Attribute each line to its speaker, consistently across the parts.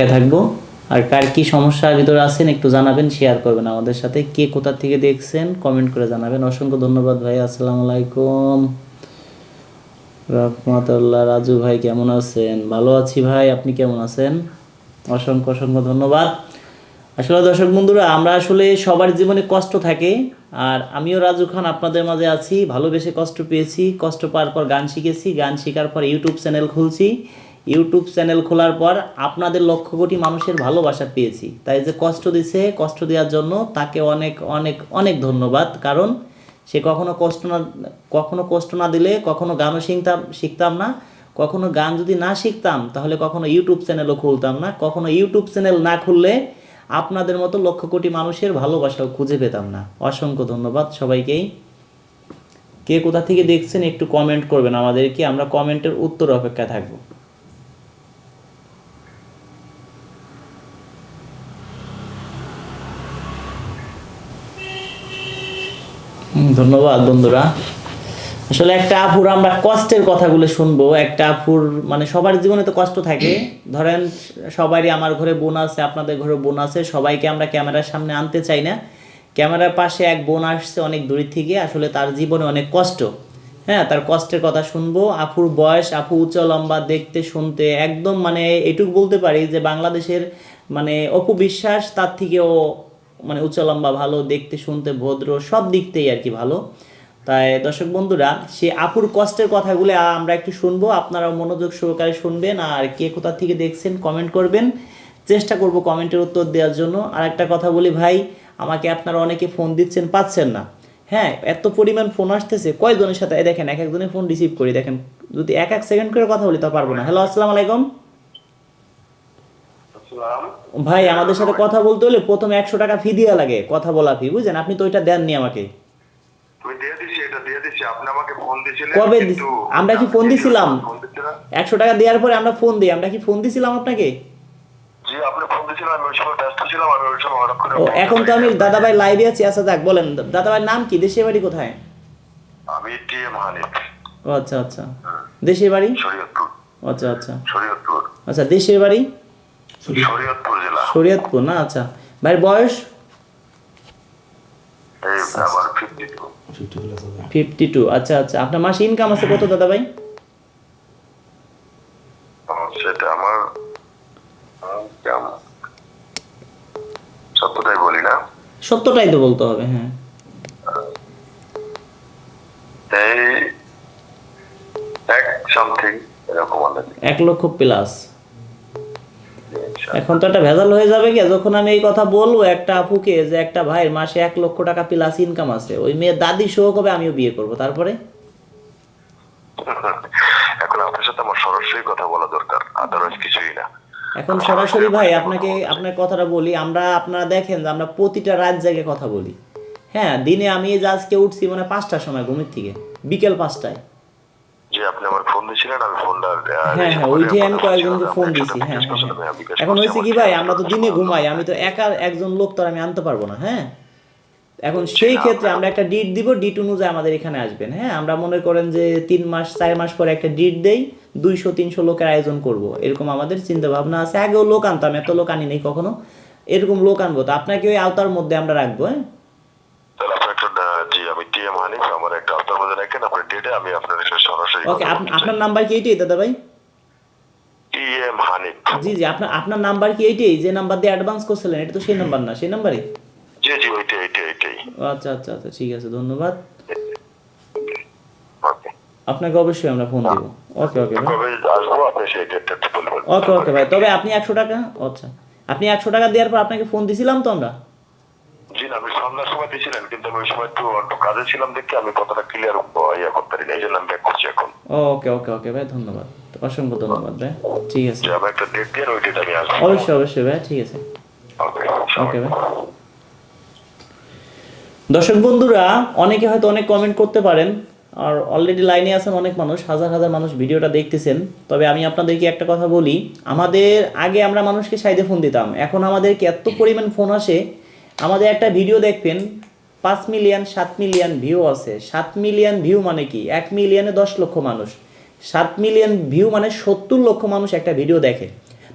Speaker 1: অপেক্ষায় থাকব। আর কার কি সমস্যার ভিতরে আছেন একটু জানাবেন শেয়ার করবেন আমাদের সাথে। কে কোথা থেকে দেখছেন কমেন্ট করে জানাবেন। অসংখ্য ধন্যবাদ ভাই, আসসালামু আলাইকুম। রহমতুল্লাহ, রাজু ভাই, কেমন আছেন? ভালো আছি ভাই, আপনি কেমন আছেন? অসংখ্য অসংখ্য ধন্যবাদ। আসলে দর্শক বন্ধুরা, আমরা আসলে সবার জীবনে কষ্ট থাকে, আর আমিও রাজু খান আপনাদের মাঝে আছি। ভালোবেসে কষ্ট পেয়েছি, কষ্ট পাওয়ার পর গান শিখেছি। গান শেখার পর ইউটিউব চ্যানেল খুলছি। ইউটিউব চ্যানেল খোলার পর আপনাদের লক্ষ কোটি মানুষের ভালোবাসা পেয়েছি। তাই যে কষ্ট দিছে, কষ্ট দেওয়ার জন্য তাকে অনেক অনেক অনেক ধন্যবাদ। কারণ সে কখনো কষ্ট না, কখনো কষ্ট না দিলে কখনো গানও শিখতাম শিখতাম না। কখনো গান যদি না শিখতাম, তাহলে কখনো ইউটিউব চ্যানেলও খুলতাম না। কখনো ইউটিউব চ্যানেল না খুললে আপনাদের মতো লক্ষ কোটি মানুষের ভালোবাসাও খুঁজে পেতাম না। অসংখ্য ধন্যবাদ সবাইকেই। কে কোথা থেকে দেখছেন একটু কমেন্ট করবেন আমাদেরকে। আমরা কমেন্টের উত্তর অপেক্ষায় থাকব। ধন্যবাদ, বন্ধুরা। আসলে একটা আপুর আমরা কষ্টের কথাগুলো শুনব। একটা আপুর মানে সবার জীবনে তো কষ্ট থাকে। ধরেন, সবারই আমার ঘরে বোন আছে, আপনাদের ঘরে বোন আছে, সবাইকে আমরা ক্যামেরার সামনে আনতে চাই না। ক্যামেরার পাশে এক বোন আসছে অনেক দূর থেকে। আসলে তার জীবনে অনেক কষ্ট। হ্যাঁ তার কষ্টের কথা শুনব। আপুর বয়স, আপু উচ্চ, লম্বা, দেখতে, শুনতে, একদম মানে এটুকু বলতে পারি যে বাংলাদেশের মানে অপু বিশ্বাস তার থেকেও মানে উচ্চ লম্বা ভালো, দেখতে, শুনতে, ভদ্র, সব দিক থেকেই আর কি ভালো। তাই দর্শক বন্ধুরা, সে আপুর কষ্টের কথাগুলো আমরা একটু শুনব। আপনারা মনোযোগ সহকারে শুনবেন। আর কে কোথা থেকে দেখছেন কমেন্ট করবেন। চেষ্টা করব কমেন্টের উত্তর দেওয়ার জন্য। আর একটা কথা বলি ভাই, আমাকে আপনারা অনেকে ফোন দিচ্ছেন, পাচ্ছেন না। হ্যাঁ এত পরিমাণ ফোন আসতেছে। কয়জনের সাথে দেখেন, এক একজনের ফোন রিসিভ করি। দেখেন, যদি এক এক সেকেন্ড করে কথা বলি, তা পারব না। হ্যালো আসসালামু আলাইকুম। ভাই আমাদের সাথে কথা বলতে হলে প্রথমে একশো টাকা ফি দেওয়া লাগে কথা বলা ফি বুঝছেন? আপনি তো ওইটা দেননি আমাকে। কবে আমরা কি ফোন দিছিলাম? একশো টাকা দেওয়ার পরে আমরা ফোন দিই আমরা কি ফোন দিছিলাম আপনাকে? এখন তো আমি। দাদাভাই লাইভে আছি আচ্ছা যাক বলেন দাদাভাইয়ের নাম কি? দেশের বাড়ি কোথায়?
Speaker 2: আমি টিএম হানিফ।
Speaker 1: ও আচ্ছা আচ্ছা। দেশের বাড়ি?
Speaker 2: শরীয়তপুর।
Speaker 1: আচ্ছা আচ্ছা।
Speaker 2: শরীয়তপুর।
Speaker 1: আচ্ছা দেশের বাড়ি?
Speaker 2: শরীয়তপুর জেলা।
Speaker 1: শরীয়তপুর না আচ্ছা। ভাইয়ের বয়স?
Speaker 2: ফিফটি টু
Speaker 1: আচ্ছা আচ্ছা। আপনার মাসে ইনকাম আছে কত দাদাভাই
Speaker 2: সেটা আমার সত্যটাই বলি না।
Speaker 1: সত্যটাই তো বলতে হবে হ্যাঁ।
Speaker 2: এই এক সামথিং এরকম
Speaker 1: এক লক্ষ প্লাস এখন তো একটা ভেজাল হয়ে যাবে কি যখন আমি এই কথা বলব একটা আপুকে যে একটা ভাইয়ের মাসে এক লক্ষ টাকা প্লাস ইনকাম আছে ওই মেয়ের দাদি সহ কবে আমিও বিয়ে করব? তারপরে?
Speaker 2: এখন আপনার সাথে আমার সরাসরি কথা বলা দরকার আদারওয়াইজ কিছুই না।
Speaker 1: এখন সরাসরি ভাই আপনাকে আপনার কথাটা বলি আমরা আপনারা দেখেন যে আমরা প্রতিটা রাত জায়গায় কথা বলি। হ্যাঁ দিনে আমি আজকে উঠছি মানে পাঁচটার সময় ঘুমের থেকে বিকেল পাঁচটায়।
Speaker 2: যে আপনি আমার ফোন দিয়েছিলেন আমি ফোনটা
Speaker 1: হ্যাঁ হ্যাঁ ওইটাই আমি কয়েকজনকে ফোন হ্যাঁ হ্যাঁ। হ্যাঁ। এখন হয়েছে কি ভাই আমরা তো দিনে ঘুমাই আমি তো একা একজন লোক তো আমি আনতে পারব না হ্যাঁ? এখন সেই ক্ষেত্রে আমরা একটা ডিট দিব ডিট অনুযায়ী আমাদের এখানে আসবেন হ্যাঁ? আমরা মনে করেন যে তিন মাস চার মাস পরে একটা ডিট দেই দুইশো তিনশো লোকের আয়োজন করব এরকম আমাদের চিন্তা ভাবনা আছে। আগেও লোক আনতাম এত লোক আনি নেই কখনো এরকম লোক আনব তো আপনাকে ওই আওতার মধ্যে আমরা রাখব হ্যাঁ
Speaker 2: তাহলে আপনার একটা আহ, জি আমি আমার একটা আপনার মধ্যে রাখেন আপনার ডেটে আমি আপনার সাথে সরাসরি
Speaker 1: ওকে আপনার নাম্বার কি এইটাই দাদা ভাই
Speaker 2: টিএম হানিফ
Speaker 1: জি জি আপনার আপনার নাম্বার কি এইটাই? যে নাম্বার দিয়ে অ্যাডভান্স করছিলেন এটা তো সেই নাম্বার না সেই নাম্বারই?
Speaker 2: জি জি ওইটাই ওইটাই
Speaker 1: ও আচ্ছা আচ্ছা আচ্ছা ঠিক আছে ধন্যবাদ। আপনাকে অবশ্যই আমরা ফোন দিব। ওকে ওকে ওকে ওকে ভাই তবে আপনি একশো টাকা আচ্ছা আপনি একশো টাকা দেওয়ার পর আপনাকে ফোন দিছিলাম তো আমরা?
Speaker 2: জি না আমি সন্ধ্যার কিন্তু আমি ওই সময় একটু কাজে ছিলাম দেখে আমি ক্লিয়ার ইয়ে করতে পারি না এই জন্য আমি ব্যাক করছি এখন।
Speaker 1: ওকে ওকে ওকে ভাই ধন্যবাদ অসংখ্য ধন্যবাদ ভাই ঠিক আছে।
Speaker 2: আমি একটা ডেট দিয়ে ওই ডেট আমি আসব।
Speaker 1: অবশ্যই অবশ্যই ভাই ঠিক আছে।
Speaker 2: ওকে
Speaker 1: ভাই। দর্শক বন্ধুরা অনেকে হয়তো অনেক কমেন্ট করতে পারেন আর অলরেডি লাইনে আছেন অনেক মানুষ হাজার হাজার মানুষ ভিডিওটা দেখতেছেন। তবে আমি আপনাদেরকে একটা কথা বলি আমাদের আগে আমরা মানুষকে সাইডে ফোন দিতাম এখন আমাদেরকে এত পরিমাণ ফোন আসে আমাদের একটা ভিডিও দেখবেন, পাঁচ মিলিয়ন সাত মিলিয়ন ভিউ আছে। সাত মিলিয়ন ভিউ মানে কি? এক মিলিয়নে দশ লক্ষ মানুষ। সাত মিলিয়ন ভিউ মানে সত্তর লক্ষ মানুষ একটা ভিডিও দেখে।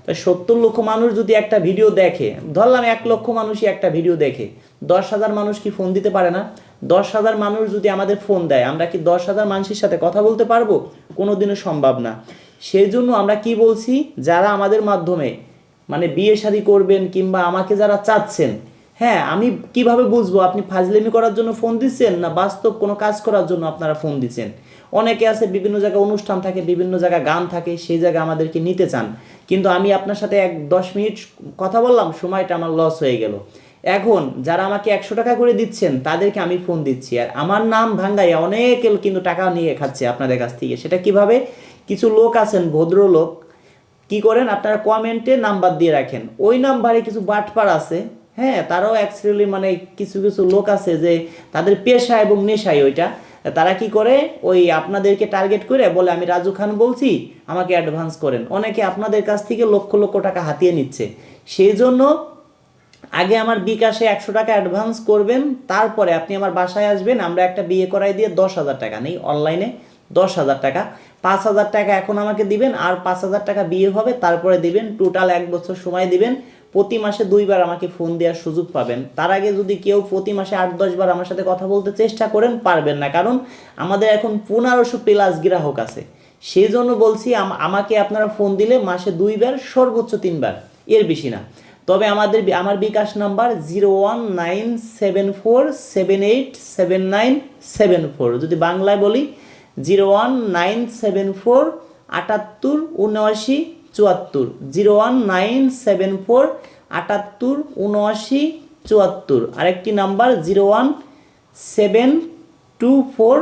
Speaker 1: তাই সত্তর লক্ষ মানুষ যদি একটা ভিডিও দেখে, ধরলাম এক লক্ষ মানুষই একটা ভিডিও দেখে, দশ হাজার মানুষ কি ফোন দিতে পারে না? দশ হাজার মানুষ যদি আমাদের ফোন দেয়, আমরা কি দশ হাজার মানুষের সাথে কথা বলতে পারব? কোনো দিনও সম্ভব না। সেই জন্য আমরা কি বলছি? যারা আমাদের মাধ্যমে মানে বিয়ে শাদী করবেন কিংবা আমাকে যারা চাচ্ছেন হ্যাঁ আমি কীভাবে বুঝব? আপনি ফাজলেমি করার জন্য ফোন দিচ্ছেন না বাস্তব কোনো কাজ করার জন্য আপনারা ফোন দিচ্ছেন? অনেকে আছে, বিভিন্ন জায়গায় অনুষ্ঠান থাকে, বিভিন্ন জায়গায় গান থাকে, সেই জায়গায় আমাদেরকে নিতে চান। কিন্তু আমি আপনার সাথে এক দশ মিনিট কথা বললাম, সময়টা আমার লস হয়ে গেল। এখন যারা আমাকে একশো টাকা করে দিচ্ছেন, তাদেরকে আমি ফোন দিচ্ছি। আর আমার নাম ভাঙ্গাইয়া অনেক কিন্তু টাকা নিয়ে খাচ্ছে আপনাদের কাছ থেকে। সেটা কীভাবে? কিছু লোক আছেন, ভদ্রলোক। কি করেন? আপনারা কমেন্টে নাম্বার দিয়ে রাখেন। ওই নাম্বারে কিছু বাটপার আছে। হ্যাঁ তারাও অ্যাকচুয়ালি মানে কিছু কিছু লোক আছে যে তাদের পেশা এবং নেশাই ওইটা। তারা কি করে? ওই আপনাদেরকে টার্গেট করে বলে, আমি রাজু খান বলছি, আমাকে অ্যাডভান্স করেন। অনেকে আপনাদের কাছ থেকে লক্ষ লক্ষ টাকা হাতিয়ে নিচ্ছে। সেই জন্য আগে আমার বিকাশে একশো টাকা অ্যাডভান্স করবেন, তারপরে আপনি আমার বাসায় আসবেন, আমরা একটা বিয়ে করাই দিয়ে দশ হাজার টাকা নেই অনলাইনে দশ হাজার টাকা। পাঁচ হাজার টাকা এখন আমাকে দিবেন, আর পাঁচ হাজার টাকা বিয়ে হবে, তারপরে দিবেন টোটাল এক বছর সময় দিবেন। প্রতি মাসে দুইবার আমাকে ফোন দেওয়ার সুযোগ পাবেন। তার আগে যদি কেউ প্রতি মাসে আট, দশ বার আমার সাথে কথা বলতে চেষ্টা করেন, পারবেন না। কারণ আমাদের এখন পনেরোশো প্লাস গ্রাহক আছে। সেই জন্য বলছি আমাকে আপনারা ফোন দিলে মাসে দুইবার, সর্বোচ্চ তিনবার। এর বেশি না। তবে আমাদের আমার bKash number zero one nine seven four, seven eight, seven nine seven four. যদি বাংলায় বলি, zero one nine seven four, আটাত্তর, উনআশি চুয়াত্তর, zero one nine seven four আটাত্তর, উনআশি চুয়াত্তর। আরেকটি number, zero one seven two four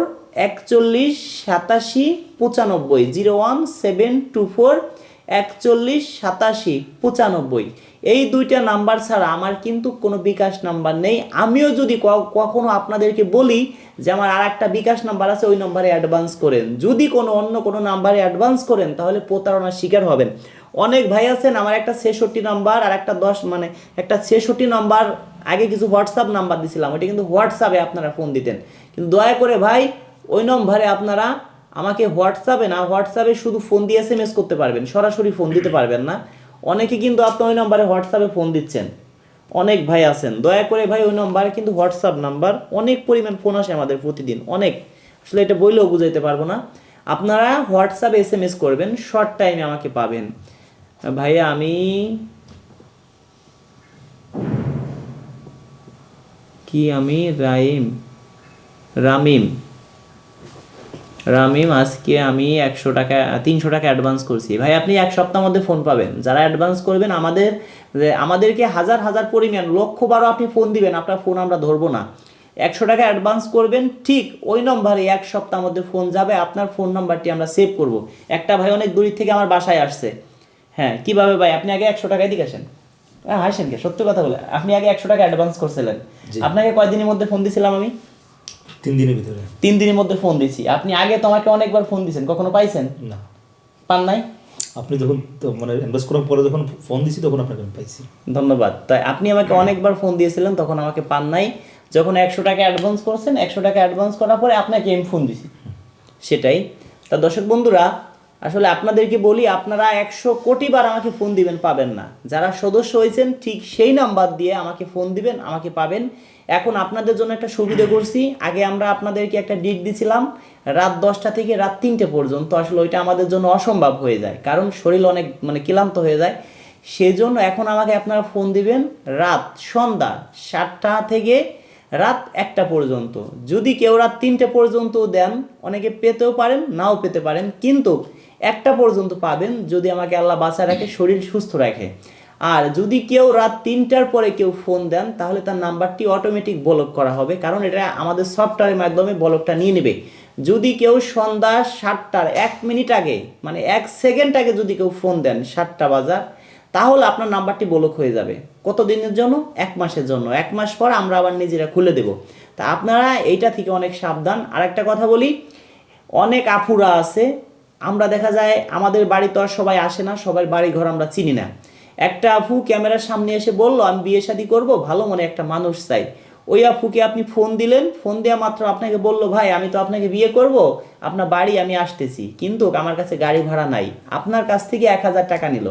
Speaker 1: একচল্লিশ সাতাশি পঁচানব্বই। Zero one seven two four একচল্লিশ সাতাশি পঁচানব্বই। এই দুইটা নাম্বার ছাড়া আমার কিন্তু কোনো বিকাশ নাম্বার নেই। আমিও যদি কখনো আপনাদেরকে বলি যে আমার আর একটা বিকাশ নাম্বার আছে, ওই নম্বরে অ্যাডভান্স করেন। যদি কোনো অন্য কোনো নাম্বারে অ্যাডভান্স করেন, তাহলে প্রতারণার শিকার হবেন। অনেক ভাই আছেন, আমার একটা ছেষট্টি নাম্বার আর একটা দশ মানে একটা ছেষট্টি নাম্বার, আগে কিছু হোয়াটসঅ্যাপ নাম্বার দিছিলাম, ওইটা কিন্তু হোয়াটসঅ্যাপে আপনারা ফোন দিতেন। কিন্তু দয়া করে ভাই, ওই নম্বরে আপনারা আমাকে হোয়াটসঅ্যাপে না, হোয়াটসঅ্যাপে শুধু ফোন দিয়ে এস করতে পারবেন, সরাসরি ফোন দিতে পারবেন না। অনেকে কিন্তু আপনার ওই নম্বরে হোয়াটসঅ্যাপে ফোন দিচ্ছেন। অনেক ভাই আছেন। দয়া করে ভাই ওই নম্বরে কিন্তু হোয়াটসঅ্যাপ নাম্বার অনেক পরিমাণ ফোন আসে আমাদের প্রতিদিন, অনেক। আসলে এটা বললেও বুঝাইতে পারব না। আপনারা হোয়াটসঅ্যাপে এস এম এস করবেন শর্ট টাইমে আমাকে পাবেন। ভাইয়া, আমি কি আমি? রাইম। রামিম। রামিম আজকে আমি একশো টাকা তিনশো টাকা অ্যাডভান্স করছি। ভাই আপনি এক সপ্তাহ মধ্যে ফোন পাবেন। যারা অ্যাডভান্স করবেন আমাদের আমাদেরকে হাজার হাজার পরিমাণ লক্ষ বারো আপনি ফোন দিবেন আপনার ফোন আমরা ধরবো না। একশো টাকা অ্যাডভান্স করবেন ঠিক ওই নম্বরে এক সপ্তাহ মধ্যে ফোন যাবে আপনার ফোন নাম্বারটি আমরা সেভ করব। একটা ভাই অনেক দূর থেকে আমার বাসায় আসছে। হ্যাঁ কীভাবে ভাই? আপনি আগে একশো টাকায় দিকে আসেন। হ্যাঁ হাসেন কে? সত্যি কথা বলে। আপনি আগে একশো টাকা অ্যাডভান্স করছিলেন। আপনাকে কয়দিনের মধ্যে ফোন দিছিলাম আমি?
Speaker 3: তিন দিনের ভিতরে।
Speaker 1: তিন দিনের মধ্যে ফোন দিছি। আপনি আগে তো আমাকে অনেকবার ফোন দিয়েছেন কখনো পাইছেন?
Speaker 3: না।
Speaker 1: পান নাই?
Speaker 3: আপনি যখন তো মানে ইনভেস্ট করার পরে যখন ফোন দিছি তখন আপনাকে আমি পাইছি।
Speaker 1: ধন্যবাদ। তাই আপনি আমাকে অনেকবার ফোন দিয়েছিলেন তখন আমাকে পান নাই। যখন একশো টাকা অ্যাডভান্স করছেন একশো টাকা অ্যাডভান্স করার পরে আপনাকে আমি ফোন দিছি। সেটাই। তা দর্শক বন্ধুরা আসলে আপনাদেরকে বলি, আপনারা একশো কোটি বার আমাকে ফোন দিবেন, পাবেন না। যারা সদস্য হয়েছেন, ঠিক সেই নাম্বার দিয়ে আমাকে ফোন দিবেন, আমাকে পাবেন। এখন আপনাদের জন্য একটা সুবিধা করছি। আগে আমরা আপনাদেরকে একটা ডিট দিছিলাম, রাত দশটা থেকে রাত তিনটে পর্যন্ত। আসলে ওইটা আমাদের জন্য অসম্ভব হয়ে যায়, কারণ শরীর অনেক মানে ক্লান্ত হয়ে যায়। সেই জন্য এখন আমাকে আপনারা ফোন দিবেন রাত সন্ধ্যা সাতটা থেকে রাত একটা পর্যন্ত। যদি কেউ রাত তিনটে পর্যন্ত দেন, অনেকে পেতেও পারেন, নাও পেতে পারেন। কিন্তু একটা পর্যন্ত পাবেন যদি আমাকে আল্লাহ বাঁচা রাখে, শরীর সুস্থ রাখে। আর যদি কেউ রাত তিনটার পরে কেউ ফোন দেন, তাহলে তার নাম্বারটি অটোমেটিক ব্লক করা হবে, কারণ এটা আমাদের সফটওয়্যারের মাধ্যমে ব্লকটা নিয়ে নেবে। যদি কেউ সন্ধ্যা সাতটার এক মিনিট আগে মানে এক সেকেন্ড আগে যদি কেউ ফোন দেন সাতটা বাজার, তাহলে আপনার নাম্বারটি ব্লক হয়ে যাবে। কত দিনের জন্য? এক মাসের জন্য। এক মাস পর আমরা আবার নিজেরা খুলে দেব। তা আপনারা এইটা থেকে অনেক সাবধান। আর একটা কথা বলি, অনেক আফুরা আছে আমরা দেখা যায় আমাদের বাড়ি তো আর সবাই আসে না, সবার বাড়ি ঘর আমরা চিনি না। একটা আফু ক্যামেরার সামনে এসে বলল, আমি বিয়ে শাদী করব, ভালো মনে একটা মানুষ চাই। ওই আফুকে আপনি ফোন দিলেন, ফোন দেওয়া মাত্র আপনাকে বলল, ভাই, আমি তো আপনাকে বিয়ে করব, আপনার বাড়ি আমি আসতেছি, কিন্তু আমার কাছে গাড়ি ভাড়া নাই, আপনার কাছ থেকে এক হাজার টাকা নিল।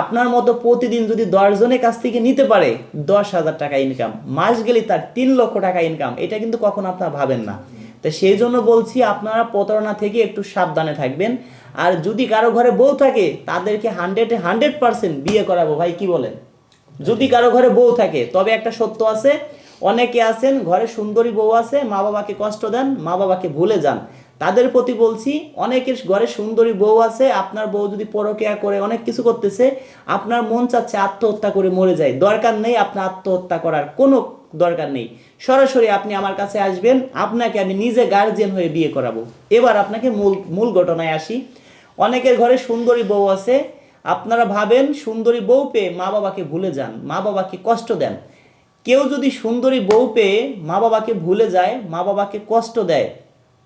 Speaker 1: আপনার মতো প্রতিদিন যদি দশজনের কাছ থেকে নিতে পারে, দশ হাজার টাকা ইনকাম মাস গেলে তার তিন লক্ষ টাকা ইনকাম এটা কিন্তু কখনো আপনারা ভাবেন না। তো সেই জন্য বলছি আপনারা প্রতারণা থেকে একটু সাবধানে থাকবেন। আর যদি কারও ঘরে বউ থাকে, তাদেরকে হান্ড্রেডে হান্ড্রেড পার্সেন্ট বিয়ে করাবো, ভাই, কি বলেন? যদি কারও ঘরে বউ থাকে, তবে একটা সত্য আছে, অনেকে আছেন, ঘরে সুন্দরী বউ আছে, মা বাবাকে কষ্ট দেন, মা বাবাকে ভুলে যান। তাদের প্রতি বলছি, অনেকের ঘরে সুন্দরী বউ আছে, আপনার বউ যদি পরকেয়া করে, অনেক কিছু করতেছে, আপনার মন চাচ্ছে আত্মহত্যা করে মরে যায়। দরকার নেই আপনার আত্মহত্যা করার। কোনো দরকার নেই। সরাসরি আপনি আমার কাছে আসবেন, আপনাকে আমি নিজে গার্জিয়ান হয়ে বিয়ে করাবো। এবার আপনাকে মূল মূল ঘটনায় আসি। অনেকের ঘরে সুন্দরী বউ আছে। আপনারা ভাবেন সুন্দরী বউ পেয়ে মা বাবাকে ভুলে যান, মা বাবাকে কষ্ট দেন। কেউ যদি সুন্দরী বউ পেয়ে মা বাবাকে ভুলে যায়, মা বাবাকে কষ্ট দেয়।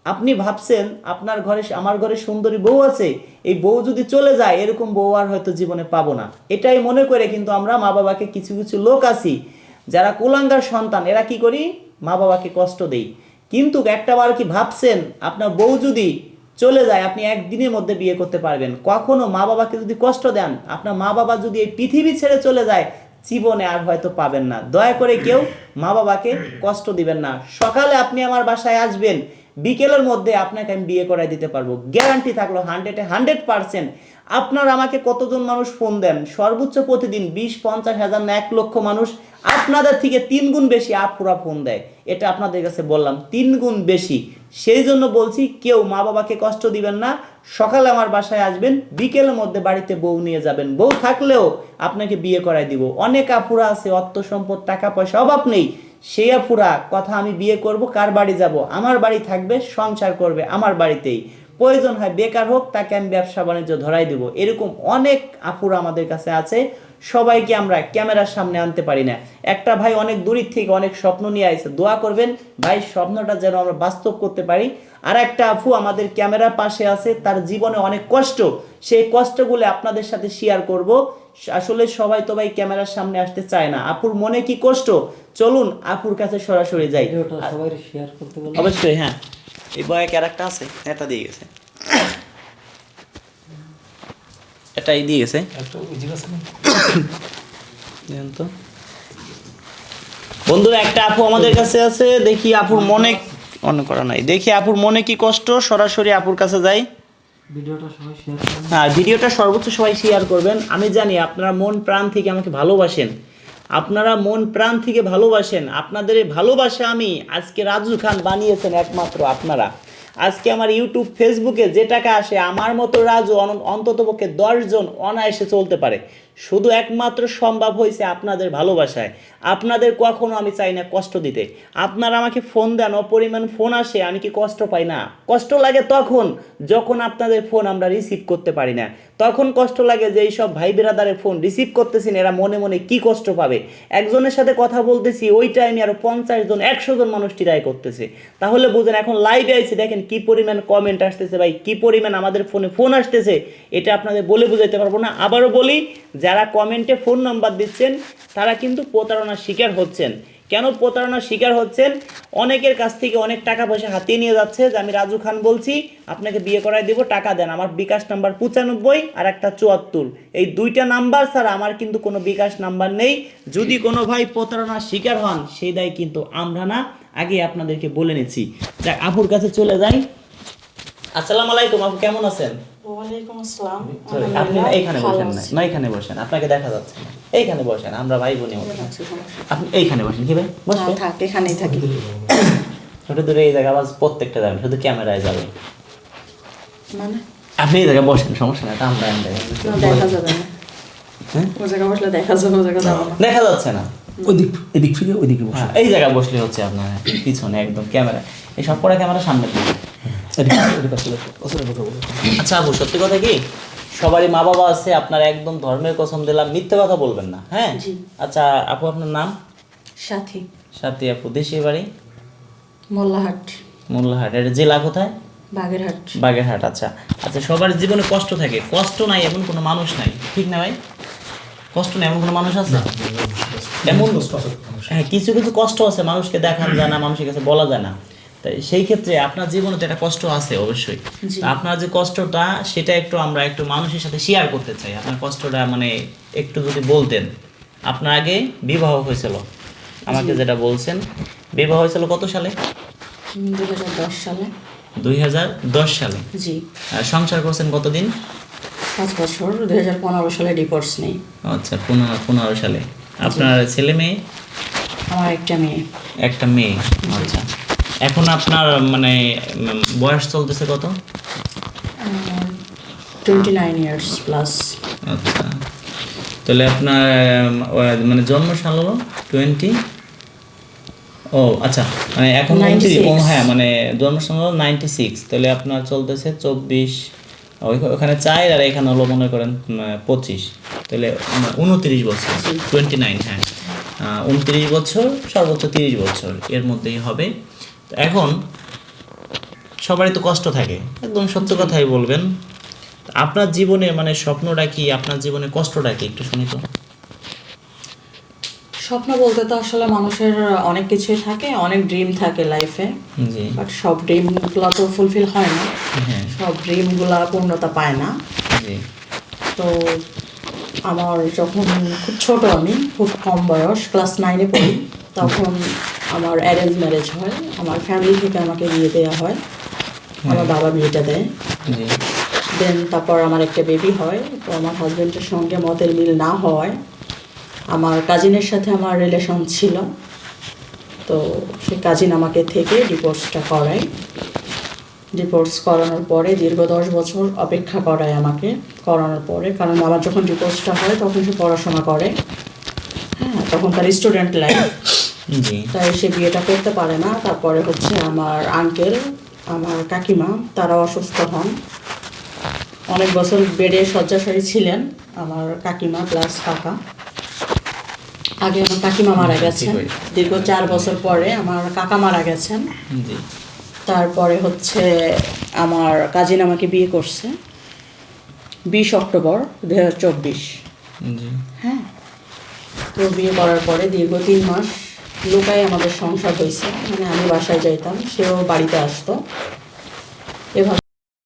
Speaker 1: আপনি ভাবছেন, আপনার ঘরে, আমার ঘরে সুন্দরী বউ আছে, এই বউ যদি চলে যায়, এরকম বউ আর হয়তো জীবনে পাবো না। এটাই মনে করে কিন্তু আমরা মা বাবাকে কিছু কিছু লোক আছি। যারা কুলাঙ্গার সন্তান, এরা কি করি? মা বাবাকে কষ্ট দেই। কিন্তু একটা বার কি ভাবছেন, আপনার বউ যদি চলে যায়, আপনি একদিনের মধ্যে বিয়ে করতে পারবেন। কখনো মা বাবাকে যদি কষ্ট দেন, আপনার মা বাবা যদি এই পৃথিবী ছেড়ে চলে যায়, জীবনে আর হয়তো পাবেন না। দয়া করে কেউ মা বাবাকে কষ্ট দিবেন না। সকালে আপনি আমার বাসায় আসবেন বিকেলের মধ্যে আপনাকে আমি বিয়ে করাই দিতে পারব। গ্যারান্টি থাকল হান্ড্রেডে হান্ড্রেড পার্সেন্ট আপনার আমাকে কতজন মানুষ ফোন দেন? সর্বোচ্চ প্রতিদিন বিশ, পঞ্চাশ হাজার না এক লক্ষ মানুষ আপনাদের থেকে তিন গুণ বেশি আপুরা ফোন দেয়। এটা আপনাদের কাছে বললাম, তিন গুণ বেশি। সেই জন্য বলছি, কেউ মা বাবাকে কষ্ট দিবেন না। সকালে আমার বাসায় আসবেন, বিকেলের মধ্যে বাড়িতে বউ নিয়ে যাবেন। বউ থাকলেও আপনাকে বিয়ে করাই দিব। অনেক আপুরা আছে, অর্থ সম্পদ, টাকা পয়সা, অভাব নেই। সেই আপুরা কথা আমি বিয়ে করব, কার বাড়ি যাব? আমার বাড়ি থাকবে, সংসার করবে আমার বাড়িতেই। প্রয়োজন হয় বেকার হোক, তাকে আমি ব্যবসা বাণিজ্য ধরাই দেবো। এরকম অনেক আপুরা আমাদের কাছে আছে। সবাইকে আমরা ক্যামেরার সামনে আনতে পারি না। একটা ভাই অনেক দূরের থেকে অনেক স্বপ্ন নিয়ে আসছে দোয়া করবেন ভাই স্বপ্নটা যেন আমরা বাস্তব করতে পারি। আর একটা আফু আমাদের ক্যামেরার পাশে আছে তার জীবনে অনেক কষ্ট সেই কষ্টগুলো আপনাদের সাথে শেয়ার করব। আসলে সবাই তো ভাই ক্যামেরার সামনে আসতে চায় না। আপুর মনে কি কষ্ট? চলুন আপুর কাছে সরাসরি যাই।
Speaker 4: সবাই শেয়ার করতে বলুন।
Speaker 1: অবশ্যই হ্যাঁ। এই বয়ে ক্যারেক্টার আছে এটা দিয়ে গেছে। এটাই দিয়ে গেছে তো। বন্ধুরা একটা আপু আমাদের কাছে আছে দেখি আপুর মনে অন করা নাই। দেখি আপুর মনে কি কষ্ট সরাসরি আপুর কাছে যাই। হ্যাঁ ভিডিওটা সর্বোচ্চ সবাই শেয়ার করবেন। আমি জানি আপনারা মন প্রাণ থেকে আমাকে ভালোবাসেন। আপনারা মন প্রাণ থেকে ভালোবাসেন। আপনাদের ভালোবাসা আমি আজকে রাজু খান বানিয়েছেন একমাত্র আপনারা। আজকে আমার ইউটিউব ফেসবুকে যে টাকা আসে, আমার মতো রাজু অন্তত পক্ষে দশজন অনায়াসে চলতে পারে। শুধু একমাত্র সম্ভব হয়েছে আপনাদের ভালোবাসায়। আপনাদের কখনো আমি চাই না কষ্ট দিতে। আপনারা আমাকে ফোন দেন, অপরিমাণ ফোন আসে, আমি কি কষ্ট পাই না? কষ্ট লাগে তখন, যখন আপনাদের ফোন আমরা রিসিভ করতে পারি না। তখন কষ্ট লাগে যে এইসব ভাই বেরাদারের ফোন রিসিভ করতেছেন এরা মনে মনে কি কষ্ট পাবে? একজনের সাথে কথা বলতেছি, ওই টাইমে আরও পঞ্চাশ জন, একশো জন মানুষ ট্রাই করতেছে। তাহলে বুঝেন, এখন লাইভে আইছে, দেখেন কি পরিমাণ কমেন্ট আসতেছে ভাই, কি পরিমাণ আমাদের ফোনে ফোন আসতেছে, এটা আপনাদের বলে বুঝাইতে পারব না। আবারও বলি, যারা কমেন্টে ফোন নাম্বার দিচ্ছেন, তারা কিন্তু প্রতারণার শিকার হচ্ছেন। কেন প্রতারণার শিকার হচ্ছেন? অনেকের কাছ থেকে অনেক টাকা পয়সা হাতিয়ে নিয়ে যাচ্ছে, যে আমি রাজু খান বলছি, আপনাকে বিয়ে করাই দেবো, টাকা দেন। আমার বিকাশ নাম্বার পঁচানব্বই আর একটা চুয়াত্তর। এই দুইটা নাম্বার ছাড়া আমার কিন্তু কোনো বিকাশ নাম্বার নেই। যদি কোনো ভাই প্রতারণার শিকার হন, সেই দায় কিন্তু আমরা না। আগে আপনাদেরকে বলে নিচ্ছি। আপুর কাছে চলে যাই। আসসালামু আলাইকুম আপু কেমন আছেন?
Speaker 5: ওয়ালাইকুম আসসালাম।
Speaker 1: আপনি এইখানে বসেন না না এইখানে বসেন আপনাকে দেখা যাচ্ছে। এইখানে বসেন আমরা ভাই বোনে মতো।
Speaker 5: আছি, সমস্যা
Speaker 1: আপনি এইখানে বসেন কি ভাই? বসবেন?
Speaker 5: থাক এখানেই থাকি।
Speaker 1: ছোট দূরে এই জায়গা আবার প্রত্যেকটা যাবেন শুধু ক্যামেরায় যাবেন
Speaker 5: মানে?
Speaker 1: আপনি এই জায়গায় বসেন সমস্যা নাই আমরা
Speaker 5: দেখা যাবে না।
Speaker 1: হ্যাঁ?
Speaker 5: ও জায়গা বসলে দেখা যাবে ও জায়গা যাব না।
Speaker 1: দেখা যাচ্ছে না।
Speaker 3: ওই দিক এদিক ফিরে ওই বসে।
Speaker 1: হ্যাঁ, এই জায়গায় বসলে হচ্ছে আপনার পিছনে একদম ক্যামেরা। এই সব পরে ক্যামেরা সামনে আচ্ছা আপু সত্যি কথা কি? সবারই মা বাবা আছে আপনার একদম ধর্মের কসম দিলাম মিথ্যে কথা বলবেন না হ্যাঁ? আচ্ছা আপু আপনার নাম?
Speaker 5: সাথী।
Speaker 1: সাথী আপু দেশের বাড়ি?
Speaker 5: মোল্লাহাট।
Speaker 1: মোল্লাহাট এটা জেলা কোথায়?
Speaker 5: বাগেরহাট।
Speaker 1: বাগেরহাট আচ্ছা। আচ্ছা সবার জীবনে কষ্ট থাকে কষ্ট নাই এমন কোনো মানুষ নাই ঠিক না ভাই? কষ্ট নাই এমন কোনো মানুষ আছে? এমন
Speaker 3: কষ্ট আছে মানুষ।
Speaker 1: হ্যাঁ কিছু কিছু কষ্ট আছে মানুষকে দেখানো যায় না মানুষের কাছে বলা যায় না। তাই সেই ক্ষেত্রে আপনার জীবনে তো একটা কষ্ট আছে অবশ্যই। আপনার যে কষ্টটা সেটা একটু আমরা একটু মানুষের সাথে শেয়ার করতে চাই। আপনার কষ্টটা মানে একটু যদি বলতেন। আপনার আগে বিবাহ হয়েছিল। আমাকে যেটা বলছেন বিবাহ হয়েছিল কত সালে?
Speaker 5: দু হাজার দশ সালে।
Speaker 1: দুই হাজার দশ সালে?
Speaker 5: জি।
Speaker 1: সংসার করছেন কতদিন?
Speaker 5: পাঁচ বছর। দু হাজার পনেরো সালে ডিভোর্স নেই।
Speaker 1: আচ্ছা পনেরো পনেরো সালে। আপনার ছেলে মেয়ে?
Speaker 5: আমার একটা মেয়ে।
Speaker 1: একটা মেয়ে আচ্ছা। এখন আপনার মানে বয়স চলতেছে কত?
Speaker 5: টোয়েন্টি নাইন ইয়ার্স প্লাস
Speaker 1: আচ্ছা। তাহলে আপনার মানে জন্ম সাল হলো টোয়েন্টি ও আচ্ছা মানে এখন ও হ্যাঁ মানে জন্ম সাল হলো নাইনটি সিক্স তাহলে আপনার চলতেছে চব্বিশ ওখানে চার আর এখানে হলো মনে করেন পঁচিশ তাহলে উনত্রিশ বছর টোয়েন্টি নাইন হ্যাঁ উনত্রিশ বছর সর্বোচ্চ তিরিশ বছর এর মধ্যেই হবে। এখন সবারই তো কষ্ট থাকে। একদম সত্য কথাই বলবেন। আপনার জীবনে মানে স্বপ্নটা কি? আপনার জীবনে কষ্টটা কি? একটু শুনি তো।
Speaker 5: স্বপ্ন বলতে তো আসলে মানুষের অনেক কিছুই থাকে অনেক ড্রিম থাকে লাইফে
Speaker 1: জি।
Speaker 5: বাট সব ড্রিমগুলো তো ফুলফিল হয় না।
Speaker 1: হ্যাঁ।
Speaker 5: সব ড্রিমগুলা পূর্ণতা পায় না।
Speaker 1: জি।
Speaker 5: তো আমার যখন খুব ছোট আমি খুব কম বয়স ক্লাস নাইনে পড়ি তখন আমার অ্যারেঞ্জ ম্যারেজ হয় আমার ফ্যামিলি থেকে আমাকে বিয়ে দেওয়া হয় আমার বাবা বিয়েটা দেয়। দেন তারপর আমার একটা বেবি হয় তো আমার হাজব্যান্ডের সঙ্গে মতের মিল না হওয়ায় আমার কাজিনের সাথে আমার রিলেশন ছিল। তো সেই কাজিন আমাকে থেকে ডিভোর্সটা করায়। ডিভোর্স করানোর পরে দীর্ঘ দশ বছর অপেক্ষা করায় আমাকে করানোর পরে কারণ আমার যখন ডিভোর্সটা হয় তখন সে পড়াশোনা করে। হ্যাঁ তখন তার স্টুডেন্ট লাইফ তাই সে বিয়েটা করতে পারে না। তারপরে হচ্ছে আমার আঙ্কেল আমার কাকিমা তারা অসুস্থ হন। অনেক বছর বেডে শয্যাশায়ী ছিলেন আমার কাকিমা প্লাস কাকা। আগে আমার কাকিমা মারা গেছেন। দীর্ঘ চার বছর পরে আমার কাকা মারা গেছেন।
Speaker 1: জি।
Speaker 5: তারপরে হচ্ছে আমার কাজিন আমাকে বিয়ে করছে বিশ অক্টোবর দু হাজার চব্বিশ। হ্যাঁ। তো বিয়ে করার পরে দীর্ঘ তিন মাস লোকাই আমাদের সংসার হয়েছে। মানে আমি বাসায় যাইতাম সেও বাড়িতে আসতো। এভাবে